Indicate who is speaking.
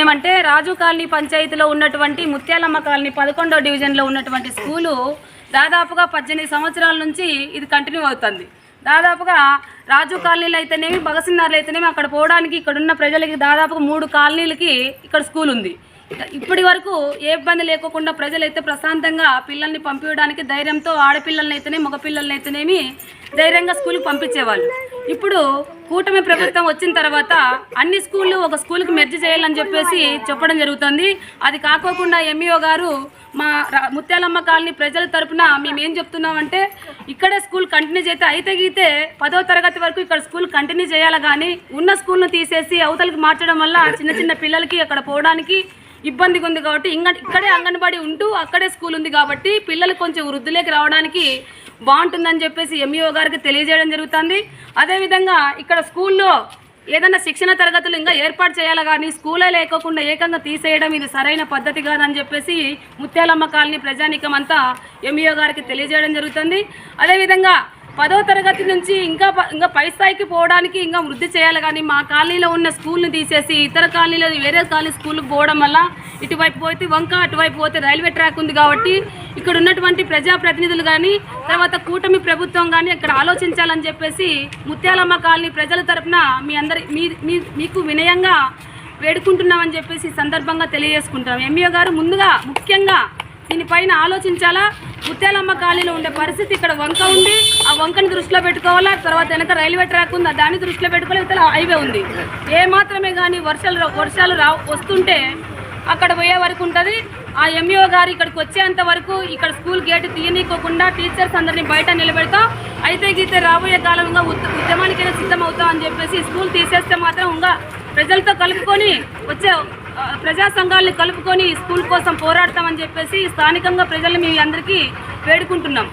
Speaker 1: ఏమంటే రాజు కాలనీ పంచాయతీలో ఉన్నటువంటి ముత్యాలమ్మ కాలనీ పదకొండో డివిజన్లో ఉన్నటువంటి స్కూలు దాదాపుగా పద్దెనిమిది సంవత్సరాల నుంచి ఇది కంటిన్యూ అవుతుంది. దాదాపుగా రాజు కాలనీలు అయితేనేమి భగసిందార్లు అయితేనేమి అక్కడ పోవడానికి ఇక్కడ ఉన్న ప్రజలకి దాదాపుగా మూడు కాలనీలకి ఇక్కడ స్కూల్ ఉంది. ఇప్పటి వరకు ఏ ఇబ్బంది లేకోకుండా ప్రజలైతే ప్రశాంతంగా పిల్లల్ని పంపించడానికి ధైర్యంతో ఆడపిల్లల్ని అయితేనే మగపిల్లల్ని అయితేనేమి ధైర్యంగా స్కూల్కి పంపించేవాళ్ళు. ఇప్పుడు కూటమి ప్రభుత్వం వచ్చిన తర్వాత అన్ని స్కూళ్ళు ఒక స్కూల్కి మెర్జ్ చేయాలని చెప్పేసి చెప్పడం జరుగుతుంది. అది కాకోకుండా ఎంఈఓ గారు మా రా- ముత్యాలమ్మ కాలనీ ప్రజల తరపున మేము ఏం చెప్తున్నామంటే ఇక్కడే స్కూల్ కంటిన్యూ చేస్తే అయితే గీతే పదో తరగతి వరకు ఇక్కడ స్కూల్ కంటిన్యూ చేయాలి కానీ ఉన్న స్కూల్ను తీసేసి అవతలకి మార్చడం వల్ల చిన్న చిన్న పిల్లలకి అక్కడ పోవడానికి ఇబ్బందిగా ఉంది కాబట్టి ఇంకా ఇక్కడే అంగన్వాడీ ఉంటూ అక్కడే స్కూల్ ఉంది కాబట్టి పిల్లలు కొంచెం వృద్ధిలోకి రావడానికి బాగుంటుందని చెప్పేసి ఎంఈఓ గారికి తెలియజేయడం జరుగుతుంది. అదేవిధంగా ఇక్కడ స్కూల్లో ఏదైనా శిక్షణ తరగతులు ఇంకా ఏర్పాటు చేయాలి కానీ స్కూలే లేకోకుండా ఏకంగా తీసేయడం ఇది సరైన పద్ధతి కాదని చెప్పేసి ముత్యాలమ్మ కాలనీ ప్రజానీకం అంతా ఎంఈఓ గారికి తెలియజేయడం జరుగుతుంది. అదేవిధంగా పదో తరగతి నుంచి ఇంకా ప- ఇంకా పై స్థాయికి పోవడానికి ఇంకా వృద్ధి చేయాలి కానీ మా కాలనీలో ఉన్న స్కూల్ని తీసేసి ఇతర కాలనీలో వేరే కాలనీ స్కూల్కి పోవడం వల్ల ఇటువైపు పోతే వంక అటువైపు పోతే రైల్వే ట్రాక్ ఉంది కాబట్టి ఇక్కడ ఉన్నటువంటి ప్రజాప్రతినిధులు కానీ తర్వాత కూటమి ప్రభుత్వం కానీ ఇక్కడ ఆలోచించాలని చెప్పేసి ముత్యాలమ్మ కాలనీ ప్రజల తరపున మీ అందరి మీ మీకు వినయంగా వేడుకుంటున్నామని చెప్పేసి సందర్భంగా తెలియజేసుకుంటాం ఎంఈఓ గారు ముందుగా ముఖ్యంగా దీనిపైన ఆలోచించాలా? ముత్యాలమ్మ కాలనీలో ఉండే పరిస్థితి ఇక్కడ వంక ఉంది. ఆ వంకని దృష్టిలో పెట్టుకోవాలా? తర్వాత వెనక రైల్వే ట్రాక్ ఉంది. దాన్ని దృష్టిలో పెట్టుకోవాలి? ఇతర హైవే ఉంది. ఏ మాత్రమే కానీ వర్షాలు వర్షాలు రా వస్తుంటే అక్కడ పోయే వరకు ఉంటుంది. ఆ ఎంఈఓ గారు ఇక్కడికి వచ్చేంత వరకు ఇక్కడ స్కూల్ గేట్ తీయనీకోకుండా టీచర్స్ అందరినీ బయట నిలబెడతాం. అయితే గీతే రాబోయే కాలంగా ఉద్య- ఉద్యమానికైనా సిద్ధం అవుతాం అని చెప్పేసి స్కూల్ తీసేస్తే మాత్రం ఇంకా ప్రజలతో కలుపుకొని వచ్చే ప్రజా సంఘాలని కలుపుకొని స్కూల్ కోసం పోరాడతామని చెప్పేసి స్థానికంగా ప్రజలు మీ అందరికీ వేడుకుంటున్నాం.